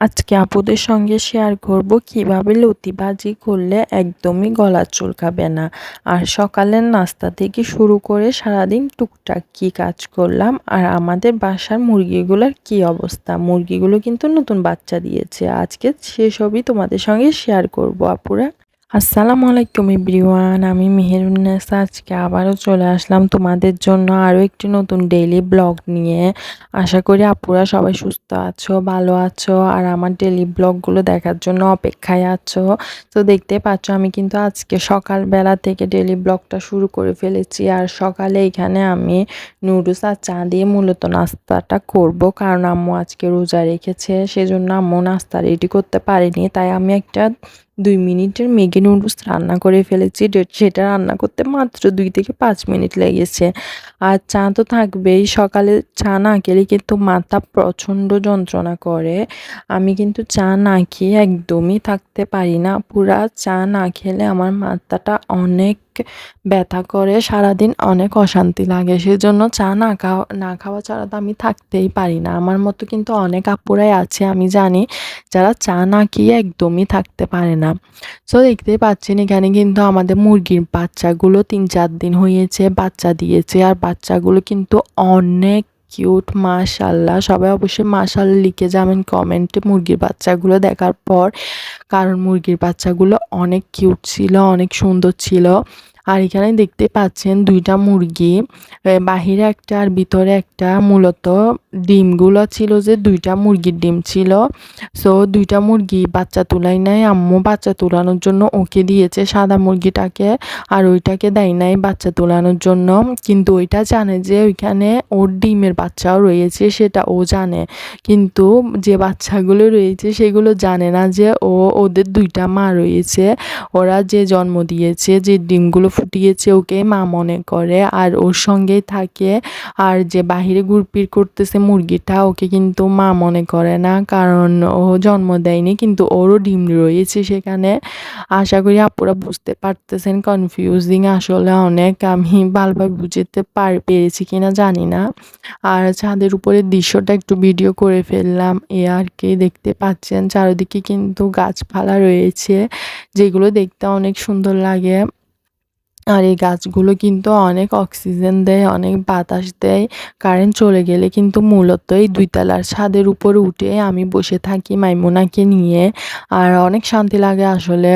আজকে আপুদের সঙ্গে শেয়ার করব কীভাবে লতিবাজি করলে একদমই গলা চুলকাবে না। আর সকালের নাস্তা থেকে শুরু করে সারাদিন টুকটাক কি কাজ করলাম আর আমাদের বাসার মুরগিগুলোর কি অবস্থা। মুরগিগুলো কিন্তু নতুন বাচ্চা দিয়েছে। আজকে সেসবই তোমাদের সঙ্গে শেয়ার করব আপুরা। আসসালামু আলাইকুম এভরিওয়ান, আমি মেহেরুন্নেসা। আজকে আবারও চলে আসলাম তোমাদের জন্য আরও একটি নতুন ডেইলি ব্লগ নিয়ে। আশা করি আপুরা সবাই সুস্থ আছো, ভালো আছো, আর আমার ডেইলি ব্লগগুলো দেখার জন্য অপেক্ষায় আছো। তো দেখতে পাচ্ছ, আমি কিন্তু আজকে সকালবেলা থেকে ডেইলি ব্লগটা শুরু করে ফেলেছি। আর সকালে এখানে আমি নুডলস আর চা দিয়ে মূলত নাস্তাটা করব। কারণ আম্মু আজকে রোজা রেখেছে, সেজন্য আম্মু নাস্তা রেডি করতে পারেনি। তাই আমি একটা দুই মিনিটের মেগি নুডলস রান্না করে ফেলেছি। সেটা রান্না করতে মাত্র দুই থেকে পাঁচ মিনিট লেগেছে। আর চা তো থাকবেই, সকালে চা না খেলে কিন্তু মাথা প্রচণ্ড যন্ত্রণা করে। আমি কিন্তু চা না খেয়ে একদমই থাকতে পারি না। পুরা চা না খেলে আমার মাথাটা অনেক ব্যথা করে, সারাদিন অনেক অশান্তি লাগে। সেজন্য চা না খাওয়া না খাওয়া ছাড়া তো আমি থাকতেই পারি না। আমার মতো কিন্তু অনেক আপুরাই আছে, আমি জানি, যারা চা না খেয়ে একদমই থাকতে পারে না। সো দেখতেই পাচ্ছেন, এখানে কিন্তু আমাদের মুরগির বাচ্চাগুলো তিন চার দিন হয়েছে, বাচ্চা দিয়েছে। আর বাচ্চাগুলো কিন্তু অনেক কিউট, মাশাল্লাহ। সবাই অবশ্যই মাশাল লিখে যাবেন কমেন্টে মুরগির বাচ্চাগুলো দেখার পর, কারণ মুরগির বাচ্চাগুলো অনেক কিউট ছিল, অনেক সুন্দর ছিল। আর এখানে দেখতে পাচ্ছেন দুইটা মুরগি। বাহিরে একটা আর ভিতরে একটা মূলত ডিমগুলো ছিল যে দুইটা মুরগির ডিম ছিল। সো দুইটা মুরগি বাচ্চা তুলাই নাই, আম্মু বাচ্চা তোলানোর জন্য ওকে দিয়েছে সাদা মুরগিটাকে আর ওইটাকে দেয় নাই বাচ্চা তোলানোর জন্য। কিন্তু ওইটা জানে যে ওইখানে ওর ডিমের বাচ্চাও রয়েছে, সেটা ও জানে। কিন্তু যে বাচ্চাগুলো রয়েছে সেগুলো জানে না যে ও ওদের দুইটা মা রয়েছে। ওরা যে জন্ম দিয়েছে, যে ডিমগুলো ফুটিয়েছে ওকে, মা মনে করে। আর ওর সঙ্গেই থাকে। আর যে বাহিরে ঘুরপির করতেছে মুরগিটা, ওকে কিন্তু মা মনে করে না। কারণ ও জন্ম দেয়নি, কিন্তু ওরও ডিম রয়েছে সেখানে। আশা করি আপুরা বুঝতে পারতেছেন কনফিউজিং আসলে অনেক। আমি ভালোভাবে বুঝতে পার, পেরেছি কিনা জানি না। আর ছাদের উপরে দৃশ্যটা একটু ভিডিও করে ফেললাম। এ আর কি দেখতে পাচ্ছেন? চারিদিকে কিন্তু গাছপালা রয়েছে, যেগুলো দেখতে অনেক সুন্দর লাগে। আর এই গাছগুলো কিন্তু অনেক অক্সিজেন দেয়, অনেক বাতাস দেয়। কারেন্ট চলে গেলে কিন্তু মূলত এই দুইতলার ছাদের উপরে উঠে আমি বসে থাকি মাইমোনাকে নিয়ে। আর অনেক শান্তি লাগে আসলে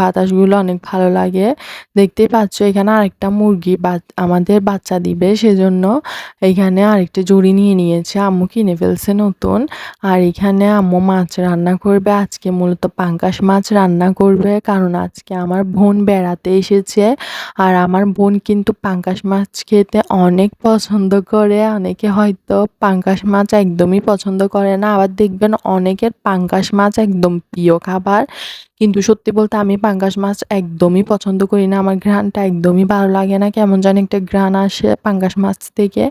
বাতাসগুলো অনেক ভালো লাগে। দেখতেই পাচ্ছ এখানে আরেকটা মুরগি আমাদের বাচ্চা দিবে, সেজন্য এখানে আরেকটা জড়ি নিয়ে নিয়েছে। আম্মু কিনে ফেলছে নতুন। আর এখানে আম্মু মাছ রান্না করবে। আজকে মূলত পাঙ্কাশ মাছ রান্না করবে, কারণ আজকে আমার বোন বেড়াতে এসেছে। আর আমার বোন কিন্তু পাঙ্কাশ মাছ খেতে অনেক পছন্দ করে। অনেকে হয়তো পাঙ্কাশ মাছ একদমই পছন্দ করে না। আবার দেখবেন অনেকের পাঙ্কাশ মাছ একদম প্রিয় খাবার। কিন্তু সত্যি বলতে আমি পাঙ্কাশ মাছ একদমই পছন্দ করি না। আমার ঘ্রাণটা একদমই ভালো লাগে না। কেমন জানি একটা ঘ্রাণ আসে পাঙ্কাশ মাছ থেকে।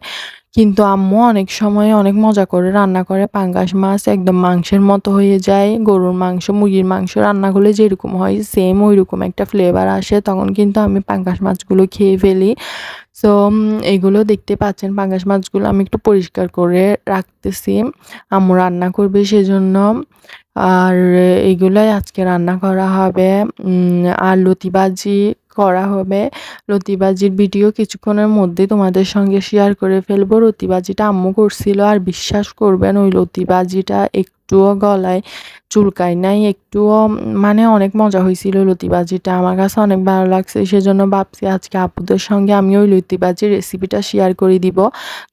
কিন্তু আম্মু অনেক সময় অনেক মজা করে রান্না করে। পাঙ্গাস মাছ একদম মাংসের মতো হয়ে যায়, গরুর মাংস, মুরগির মাংস রান্না করলে যেরকম হয় সেম ওই রকম একটা ফ্লেভার আসে। তখন কিন্তু আমি পাঙ্গাস মাছগুলো খেয়ে ফেলি। সো এগুলো দেখতে পাচ্ছেন, পাঙ্গাস মাছগুলো আমি একটু পরিষ্কার করে রাখতেছি। আম্মু রান্না করবে সেজন্য। আর এগুলোই আজকে রান্না করা হবে। আর লতি ভাজি করা হবে। লতিবাজির ভিডিও কিছুক্ষণের মধ্যে তোমাদের সঙ্গে শেয়ার করে ফেলব। লতিবাজিটা আম্মু করছিল আর বিশ্বাস করবেন, ওই লতিবাজিটা একটুও গলায় চুলকায় নাই, একটুও মানে অনেক মজা হয়েছিল লতিবাজিটা আমার কাছে অনেক ভালো লাগছে, সেজন্য ভাবছি আজকে আপুদের সঙ্গে আমি ওই লতিবাজির রেসিপিটা শেয়ার করে দিব।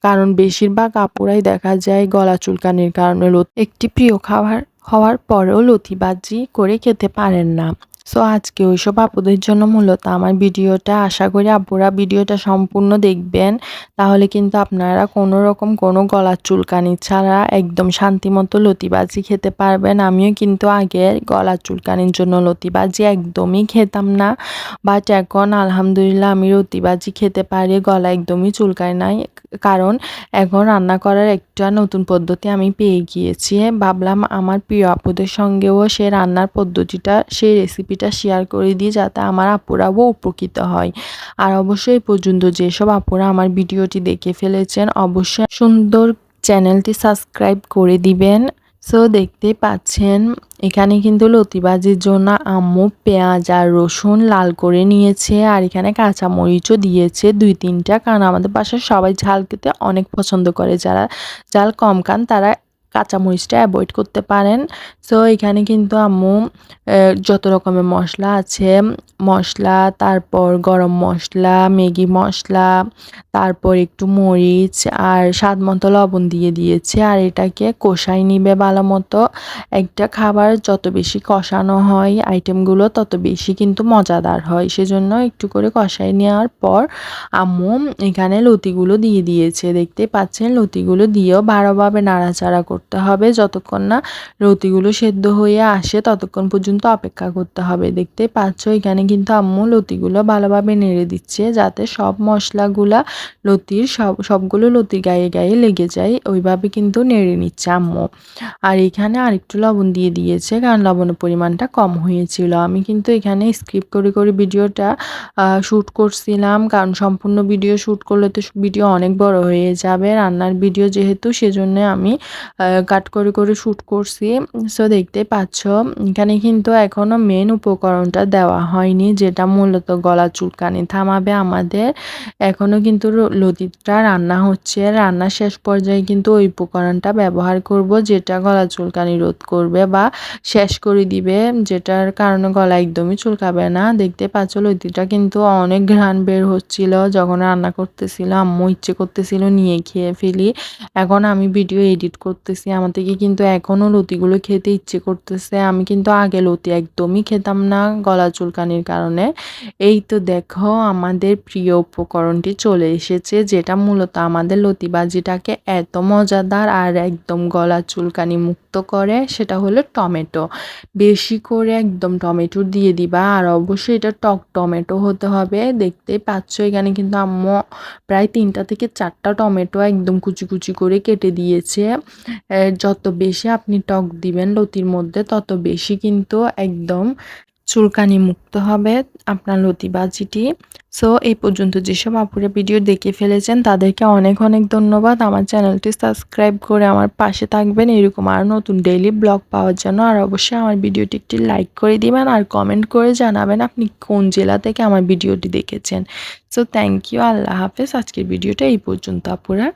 কারণ বেশিরভাগ আপুরাই দেখা যায় গলা চুলকানির কারণে। একটি প্রিয় খাবার হওয়ার পরেও লতিবাজি করে খেতে পারেন না। সো আজকে ওইসব আপুদের জন্য মূলত আমার ভিডিওটা, আশা করি আপুরা ভিডিওটা সম্পূর্ণ দেখবেন। তাহলে কিন্তু আপনারা কোনো রকম কোনো গলার চুলকানি ছাড়া একদম শান্তিমতো লতিবাজি খেতে পারবেন। আমিও কিন্তু আগে গলার চুলকানির জন্য লতিবাজি একদমই খেতাম না। বাট এখন আলহামদুলিল্লাহ আমি লতিবাজি খেতে পারি, গলা একদমই চুলকায় নাই। কারণ এখন রান্না করার একটা নতুন পদ্ধতি আমি পেয়ে গিয়েছি। ভাবলাম আমার প্রিয় আপুদের সঙ্গেও সে রান্নার পদ্ধতিটা সেই রেসিপিটা শেয়ার করে দিই যাতে আমার আপুরাও উপকৃত হয়। আর অবশ্যই পর্যন্ত যেসব আপুরা আমার ভিডিওটি দেখে ফেলেছেন, অবশ্যই সুন্দর চ্যানেলটি সাবস্ক্রাইব করে দিবেন। সো দেখতে পাচ্ছেন, এখানে কিন্তু লতিবাজির জন্য আম্মু পেঁয়াজ আর রসুন লাল করে নিয়েছে আর এখানে কাঁচামরিচও দিয়েছে। দুই তিনটা, কারণ আমাদের বাসায় সবাই ঝাল খেতে অনেক পছন্দ করে। যারা ঝাল কম খান, তারা কাঁচামরিচটা অ্যাভয়েড করতে পারেন। সো এখানে কিন্তু আম্মু যত রকমের মশলা আছে, মশলা, তারপর গরম মশলা, ম্যাগি মশলা, তারপর একটু মরিচ আর স্বাদ মতো লবণ দিয়ে দিয়েছে। আর এটাকে কষাই নিবে ভালো মতো। একটা খাবার যত বেশি কষানো হয় আইটেমগুলো তত বেশি কিন্তু মজাদার হয়। সেজন্য একটু করে কষাই নেওয়ার পর আম্মু এখানে লতিগুলো দিয়ে দিয়েছে। দেখতে পাচ্ছেন, লতিগুলো দিয়েও ভালোভাবে নাড়াচাড়া করতে হবে। যতক্ষণ না লতিগুলো সেদ্ধ হয়ে আসে, ততক্ষণ পর্যন্ত অপেক্ষা করতে হবে। দেখতে পাচ্ছ, এখানে কিন্তু আম্মু লতিগুলো ভালোভাবে নেড়ে দিচ্ছে যাতে সব মশলাগুলা লতির সব, সবগুলো লতির গায়ে গায়ে লেগে যায়। ওইভাবে কিন্তু নেড়ে নিচ্ছে আম্মু। আর এখানে আরেকটু লবণ দিয়ে দিয়েছে কারণ লবণের পরিমাণটা কম হয়েছিল। আমি কিন্তু এখানে স্ক্রিপ্ট করে করে ভিডিওটা শ্যুট করছিলাম কারণ সম্পূর্ণ ভিডিও শ্যুট করলে তো ভিডিও অনেক বড় হয়ে যাবে। রান্নার ভিডিও যেহেতু সেজন্য আমি কাট করে করে শ্যুট করছি। সো দেখতে পাচ্ছ, এখানে কিন্তু এখনও মেন উপকরণটা দেওয়া হয়নি, যেটা মূলত গলা চুলকানি থামাবে আমাদের। এখনও কিন্তু লতিটা রান্না হচ্ছে। রান্না শেষ পর্যায়ে কিন্তু ওই উপকরণটা ব্যবহার করব, যেটা গলা চুলকানি রোধ করবে বা শেষ করে দিবে, যেটার কারণে গলা একদমই চুলকাবে না। দেখতে পাচ্ছ লতিটা কিন্তু অনেক ঘ্রাণ বের হচ্ছিল। যখন রান্না করতেছিল, আম্মু ইচ্ছে করতেছিল নিয়ে খেয়ে ফেলি। এখন আমি ভিডিও এডিট করতেছি আমার থেকে কিন্তু এখনও লতিগুলো খেতে ইচ্ছে করতেছে। আমি কিন্তু আগে লতি একদমই খেতাম না গলা চুলকানির কারণে। এই তো দেখো, আমাদের প্রিয় উপকরণটি চলে এসেছে, যেটা মূলত আমাদের লতিবাজিটাকে এত মজাদার আর একদম গলা চুলকানি মুক্ত করে, সেটা হলো টমেটো। বেশি করে একদম টমেটো দিয়ে দিবা, আর অবশ্যই এটা টক টমেটো হতে হবে। দেখতেই পাচ্ছ, এখানে কিন্তু আম্মু প্রায় তিনটা থেকে চারটা টমেটো একদম কুচি কুচি করে কেটে দিয়েছে। যত বেশি আপনি টক দিবেন লতির মধ্যে, তত বেশি কিন্তু একদম চুলকানি মুক্ত হবে আপনার লতি বাজিটি। সো, এই পর্যন্ত যেসব আপুরা ভিডিও দেখে ফেলেছেন, তাদেরকে অনেক অনেক ধন্যবাদ। আমার চ্যানেলটি সাবস্ক্রাইব করে আমার পাশে থাকবেন। এরকম আর নতুন ডেইলি ব্লগ পাওয়ার জন্য। আর অবশ্যই আমার ভিডিওটি একটি লাইক করে দিবেন আর কমেন্ট করে জানাবেন আপনি কোন জেলা থেকে আমার ভিডিওটি দেখেছেন। সো থ্যাংক ইউ আল্লাহ হাফেজ। আজকের ভিডিওটা এই পর্যন্ত, আপুরা।